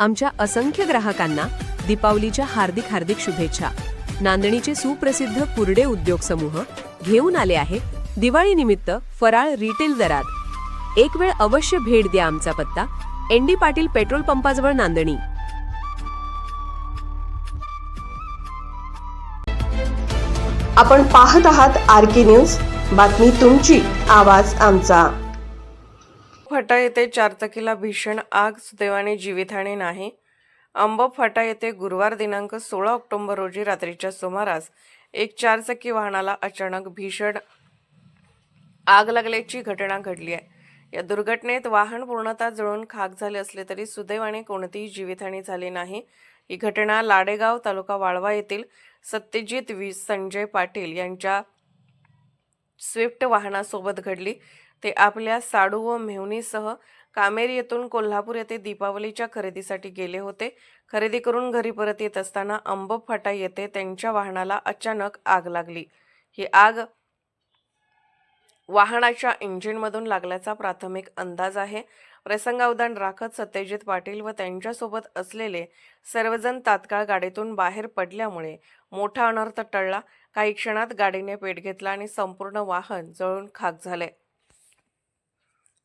आमच्या असंख्य ग्राहकांना दीपावलीच्या हार्दिक हार्दिक शुभेच्छा. नांदणीचे सुप्रसिद्ध कुरडे उद्योग समूह घेऊन आले आहे दिवाळीनिमित्त फराळ रिटेल दरात. एक वेळ अवश्य भेट द्या आमचा पत्ता एन डी पाटील पेट्रोल पंपाजवळ नांदणी. आपण पाहत आहात आर के न्यूज बातमी तुमची आवाज आमचा. फाटा येथे चारचाकीला भीषण आग सुदैवाने जीवितहानी नाही. अंब फाटा येथे गुरुवार दिनांक सोळा ऑक्टोबर रोजी रात्रीच्या सुमारास एक चारचाकी वाहनाला अचानक भीषण आग लागल्याची घटना घडली आहे. या दुर्घटनेत वाहन पूर्णतः जळून खाक झाले असले तरी सुदैवाने कोणतीही जीवितहानी झाली नाही. ही घटना लाडेगाव तालुका वाळवा येथील सत्यजित वी संजय पाटील यांच्या स्विफ्ट वाहनासोबत घडली. ते आपल्या साडू व मेहुनीसह कामेरी येथून कोल्हापूर येथे दीपावलीच्या खरेदीसाठी गेले होते. खरेदी करून घरी परत येत असताना अंब फाटा येथे त्यांच्या वाहनाला अचानक आग लागली. ही आग वाहनाच्या इंजिनमधून लागल्याचा प्राथमिक अंदाज आहे. प्रसंगावधान राखत सत्यजित पाटील व त्यांच्यासोबत असलेले सर्वजण तात्काळ गाडीतून बाहेर पडल्यामुळे मोठा अनर्थ टळला. काही क्षणात गाडीने पेट घेतला आणि संपूर्ण वाहन जळून खाक झाले.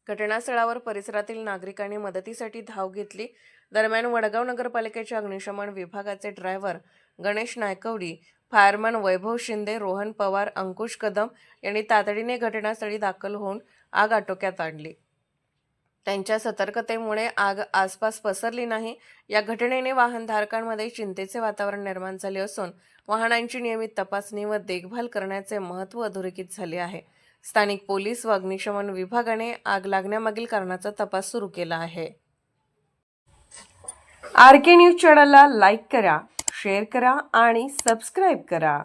घटनास्थळावर परिसरातील नागरिकांनी मदतीसाठी धाव घेतली. दरम्यान वडगाव नगरपालिकेच्या अग्निशमन विभागाचे ड्रायव्हर गणेश नायकवडी फायरमन वैभव शिंदे रोहन पवार अंकुश कदम यांनी तातडीने घटनास्थळी दाखल होऊन आग आटोक्यात आणली. त्यांच्या सतर्कतेमुळे आग आसपास पसरली नाही. या घटनेने वाहनधारकांमध्ये चिंतेचे वातावरण निर्माण झाले असून वाहनांची नियमित तपासणी व देखभाल करण्याचे महत्त्व अधोरेखित झाले आहे. स्थानिक पोलीस व अग्निशमन विभागाने आग लागण्यामागील कारणाचा तपास सुरू केला आहे. आर के न्यूज चॅनलला लाईक करा शेअर करा आणि सबस्क्राईब करा.